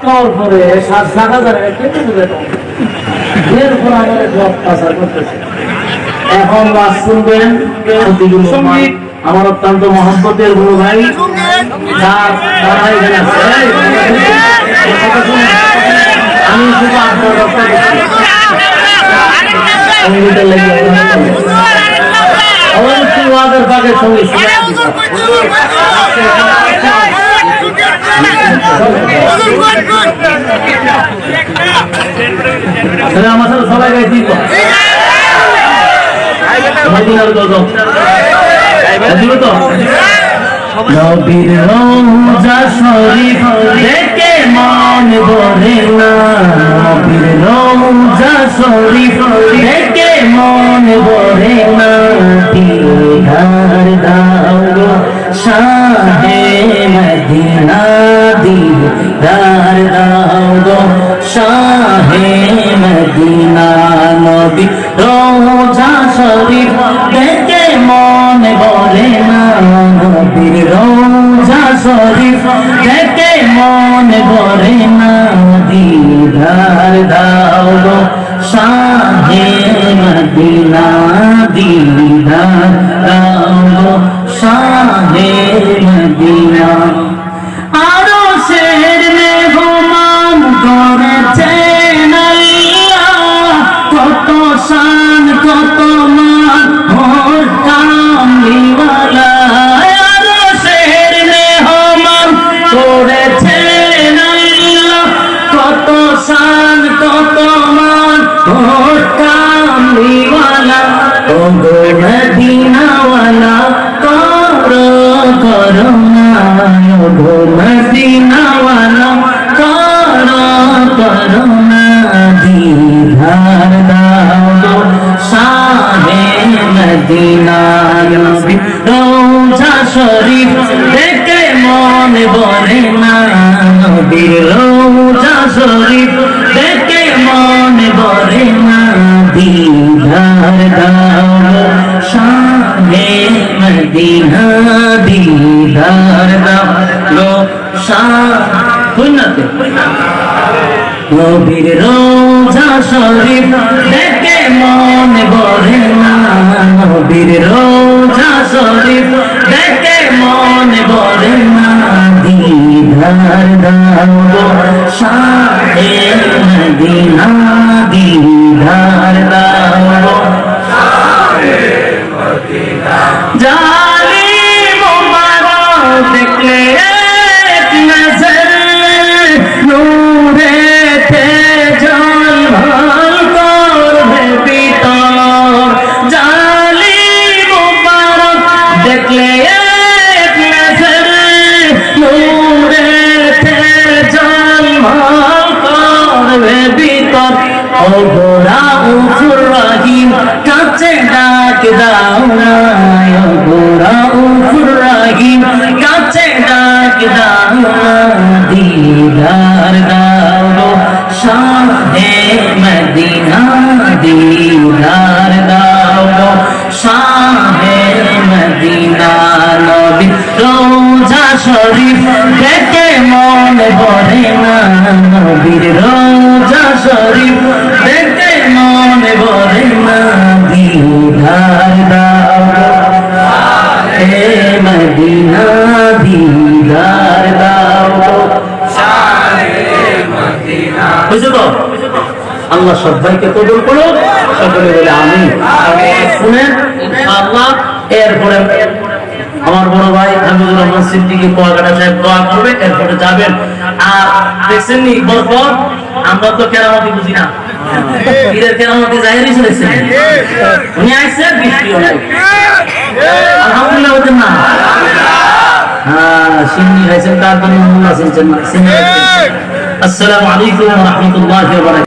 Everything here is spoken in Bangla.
খাওয়ার পরে সাত সাত হাজার কেটে দেবে এরপর আমাদের জব পাচার করতেছে এখন বাস শুনবেন আমার অত্যন্ত মহব্বতের গুরু ভাই। আমি শুধু আপনার রক্ষা করছি লেগে অবশ্যই ওয়াদের পাকে সংগীত তাহলে আমার সাথে সবাই গাইছি তো মদিনার গজব দিব তো নবীর রোজা শরীফ দেখে মন ভরে না নবীর রোজা শরীফ দেখে মন ভরে না দিদার দাও শাহে মদিনা দিদার দাও শাহে মদিনা নবী রোজা শরীফ দেখে মন ভরে না নবীর রোজা শরীফ দেখে মন ভরে না দিদার দাও শাহে মদিনা দিদার করুণা ও গো মদিনাওয়ালা করো করুণা দিধার দাও শাহে মদিনা নবী রোজা শরীফ দেখে মন বলে না নবীর রোজা শরীফ না নবীর রোজা শরীফ দেখে মন বলে না। নবীর রোজা শরীফ দেখে মন বলে না। দিদার দাও শাহে মদিনা ও গোরা উফুর রাহিম কাছে ডাক দাও না ও গোরা উফুর রাহিম কাছে ডাক দাও না দিদার দাও শাহে মদিনা, দিদার দাও শাহে মদিনা, নবী। শরীফ, দেখে মন ভরে না নবীর রোজা শরীফ। দেখে মন ভরে না দিদার দাও হে মদিনা দিদার দাও তো আল্লাহ সবাইকে কবুল করো সকলে বলে আমি শুনেন ইনশাআল্লাহ, এরপরে আমার বড় ভাই হামিদুর রহমান সিদ্দিকী কুয়াকাটা সাহেব দোয়া করবে এরপরে যাবেন। আর দেখছেন নি আমরা তো কেরামতি বুঝি না। পীরের কেরামতি জাহেরই উনি আইসেন বৃষ্টিও নাই। আলহামদুলিল্লাহ বলতেন না। হ্যাঁ সিন্নি খাইছেন তার জন্য আছেন সিন্নি খাইছেন। আসসালামু আলাইকুম ওয়া রাহমাতুল্লাহি ওয়া বারাকাতুহু।